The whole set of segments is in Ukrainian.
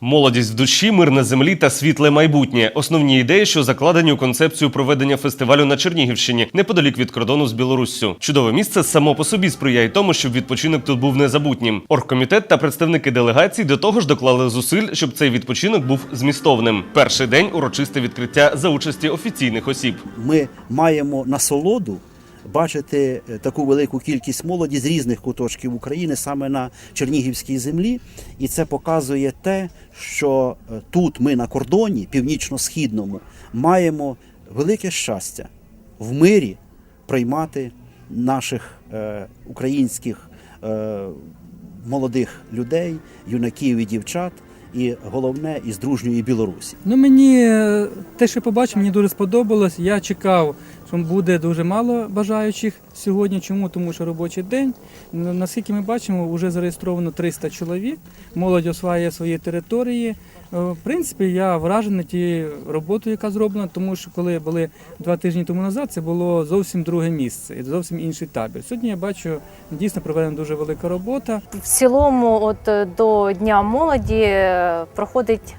Молодість в душі, мир на землі та світле майбутнє. Основні ідеї, що закладені у концепцію проведення фестивалю на Чернігівщині, неподалік від кордону з Білоруссю. Чудове місце само по собі сприяє тому, щоб відпочинок тут був незабутнім. Оргкомітет та представники делегацій до того ж доклали зусиль, щоб цей відпочинок був змістовним. Перший день урочисте відкриття за участі офіційних осіб. ми маємо насолоду бачити е, таку велику кількість молоді з різних куточків України саме на Чернігівській землі, і це показує те, що е, тут ми на кордоні північно-східному маємо велике щастя в мирі приймати наших е, українських е, молодих людей, юнаків і дівчат, і головне із дружньої Білорусі. Ну мені е, те, що побачив, мені дуже сподобалось. Я чекав, що буде дуже мало бажаючих сьогодні. Чому? Тому що робочий день. Ну, Наскільки ми бачимо, вже зареєстровано 300 чоловік. Молодь осваює свої території. Е, В принципі, я вражений тією роботою, яка зроблена, тому що коли були два тижні тому назад, це було зовсім друге місце і зовсім інший табір. Сьогодні я бачу дійсно проведена дуже велика робота. В цілому, от е, до Дня молоді е, проходить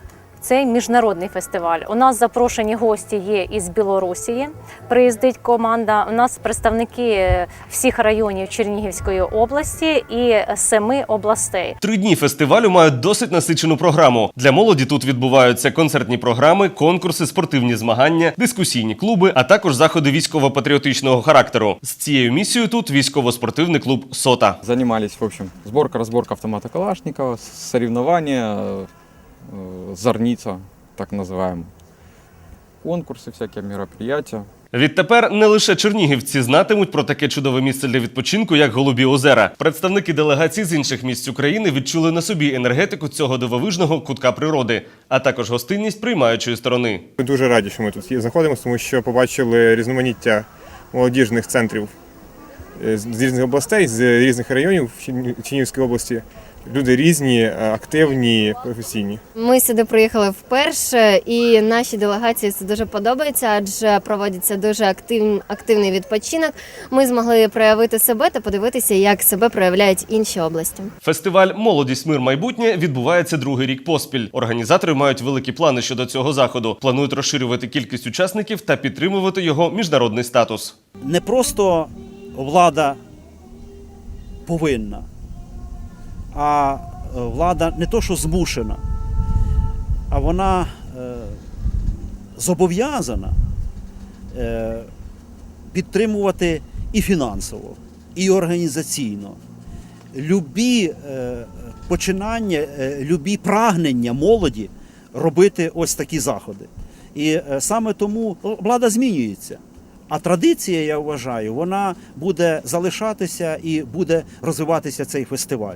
цей міжнародний фестиваль. У нас запрошені гості є із Білорусі. Приїздить команда. У нас представники всіх районів Чернігівської області і семи областей. Три дні фестивалю мають досить насичену програму. Для молоді тут відбуваються концертні програми, конкурси, спортивні змагання, дискусійні клуби, а також заходи військово-патріотичного характеру. З цією місією тут військово-спортивний клуб Сота. Занимались, в общем, сборка, разборка автомата Калашникова, соревнования, э, зорница, так называемые, конкурсы, всякие мероприятия. Відтепер не лише чернігівці знатимуть про таке чудове місце для відпочинку, як Голубі озера. Представники делегацій з інших місць України відчули на собі енергетику цього дивовижного кутка природи, а також гостинність приймаючої сторони. Ми дуже раді, що ми тут є- знаходимося, тому що побачили різноманіття молодіжних центрів е, з з різних областей, з різних районів Чернігівської області. Люди різні, е, активні, професійні. Ми сюди приїхали вперше, і нашій делегації це дуже подобається, адже проводиться дуже актив, активний відпочинок. Ми змогли проявити себе та подивитися, як себе проявляють інші області. Фестиваль Молодість, мир, майбутнє відбувається другий рік поспіль. Організатори мають великі плани щодо цього заходу. Планують розширювати кількість учасників та підтримувати його міжнародний статус. не просто влада повинна, а е, влада не то, що змушена, а вона е, зобов'язана е, підтримувати і фінансово, і організаційно. Любі починання, любі прагнення молоді робити ось такі заходи. І саме тому ну, влада змінюється. А традиція, я вважаю, вона буде залишатися і буде розвиватися цей фестиваль.